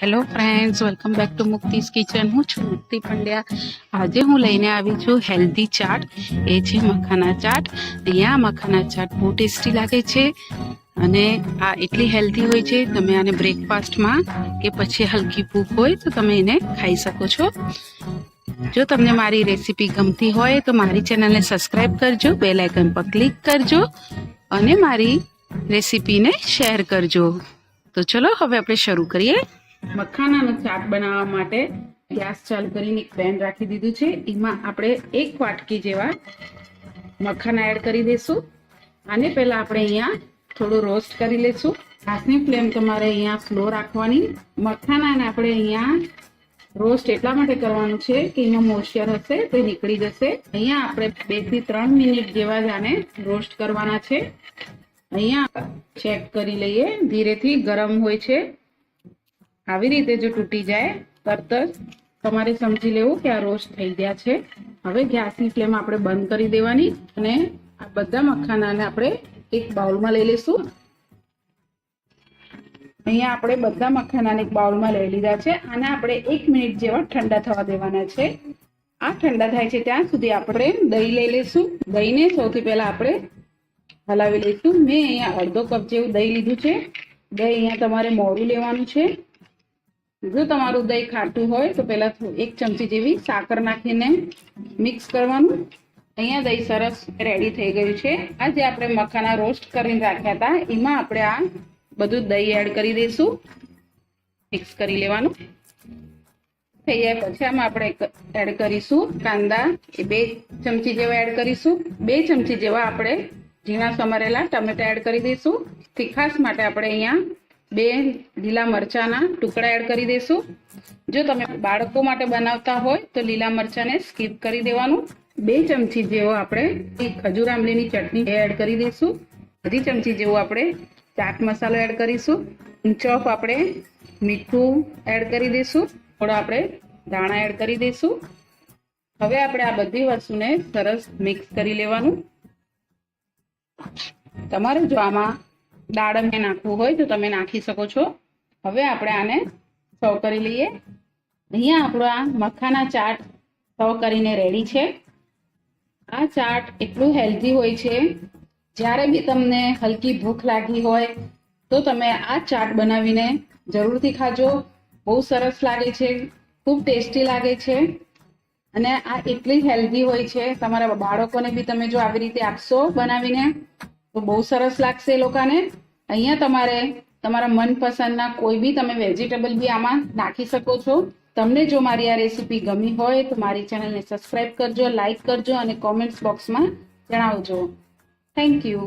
Hello friends welcome back to Mukti's kitchen હું છું મુક્તિ પંડ્યા. આજે હું લઈને આવી છું હેલ્ધી ચાટ એ છે મખાના ચાટ અહીંયા મખાના ચાટ બહુ ટેસ્ટી લાગે છે અને આ એટલી હેલ્ધી હોય છે, તમે આને બ્રેકફાસ્ટમાં કે પછી હલકી ભૂખ હોય તો તમે એને ખાઈ શકો છો. જો તમને મારી રેસીપી ગમતી હોય તો મારી ચેનલને સબસ્ક્રાઈબ કરજો બેલ આઇકન પર ક્લિક કરજો અને મારી રેસીપીને શેર કરજો. તો ચલો, હવે આપણે શરૂ કરીએ. મખાનાનો ચાટ બનાવવા માટે ગેસ ચાલુ કરીને એક પેન રાખી દીધું છે. એમાં આપણે એક વાટકી જેવા મખાના એડ કરી દઈશું. આને પહેલા આપણે અહીંયા થોડું રોસ્ટ કરી લઈશું. ગેસની ફ્લેમ તમારે અહીંયા સ્લો રાખવાની. મખાનાને આપણે અહીંયા રોસ્ટ એટલા માટે કરવાનું છે કે એમાં મોઇશ્ચર હશે તો નીકળી જશે. અહીંયા આપણે બેથી ત્રણ મિનિટ જેવા જ આને રોસ્ટ કરવાના છે. અહીંયા ચેક કરી લઈએ. ધીરેથી ગરમ હોય છે. આવી રીતે જો તૂટી જાય, તરત જ તમારે સમજી લેવું કે આ રોસ્ટ થઈ ગયા છે. હવે ગેસની ફ્લેમ આપણે બંધ કરી દેવાની અને આ બધા મખાનાને આપણે એક બાઉલમાં લઈ લઈશું. અહીંયા આપણે બધા મખાનાને એક બાઉલમાં લઈ લીધા છે. અને આપણે એક મિનિટ જેવા ઠંડા થવા દેવાના છે. આ ઠંડા થાય છે ત્યાં સુધી આપણે દહીં લઈ લઈશું. દહીંને સૌથી પહેલા આપણે હલાવી લઈશું. મેં અહીંયા અડધો કપ જેવું દહીં લીધું છે. દહીં અહીંયા તમારે મોડું લેવાનું છે. જો તમારું દહીં ખાટું હોય, તો પહેલાં એક ચમચી જેવી સાકર નાખીને મિક્સ કરવાનું. અહીંયા દહીં સરસ રેડી થઈ ગયું છે. આ જે આપણે મખાના રોસ્ટ કરીને રાખ્યા હતા, એમાં આપણે આ બધું દહીં એડ કરી દઈશું. મિક્સ કરી લેવાનું. થઈ જાય પછી આમાં આપણે એડ કરીશું કાંદા. એ બે ચમચી જેવા એડ કરીશું. બે ચમચી જેવા આપણે ઝીણા સમારેલા ટમેટા એડ કરી દઈશું. તીખાસ માટે આપણે અહીંયા બે લીલા મરચાના ટુકડા એડ કરી દઈશું જો તમે બાળકો માટે બનાવતા હોય તો લીલા મરચાને સ્કીપ કરી દેવાનું. બે ચમચી જેવો આપણે ખજૂર આંબલીની ચટણી એડ કરી દઈશું અડધી ચમચી જેવો આપણે ચાટ મસાલો એડ કરીશું. ચોપ આપણે મીઠું એડ કરી દઈશું થોડા આપણે દાણા એડ કરી દઈશું હવે આપણે આ બધી વસ્તુને સરસ મિક્સ કરી લેવાનું. તમારે જો આમાં દાડમ નાખવું હોય તો તમે નાખી શકો છો. હવે આપણે આને સર્વ કરી લઈએ. અહીંયા આપણો આ મખાના ચાટ સર્વ કરીને રેડી છે. આ ચાટ એટલું હેલ્ધી હોય છે. જ્યારે બી તમને હલકી ભૂખ લાગી હોય તો તમે આ ચાટ બનાવીને જરૂરથી ખાજો. બહુ સરસ લાગે છે. ખૂબ ટેસ્ટી લાગે છે. અને આ એટલી હેલ્ધી હોય છે. તમારા બાળકોને બી તમે જો આવી રીતે આપશો બનાવીને તો બહુ સરસ લાગશે એ લોકોને. અહીંયા તમારે તમારા મનપસંદના કોઈ બી તમે વેજીટેબલ બી આમાં નાખી શકો છો. તમને જો મારી આ રેસીપી ગમી હોય તો મારી ચેનલને સબસ્ક્રાઇબ કરજો લાઈક કરજો અને કોમેન્ટ્સ બોક્સમાં જણાવજો. Thank you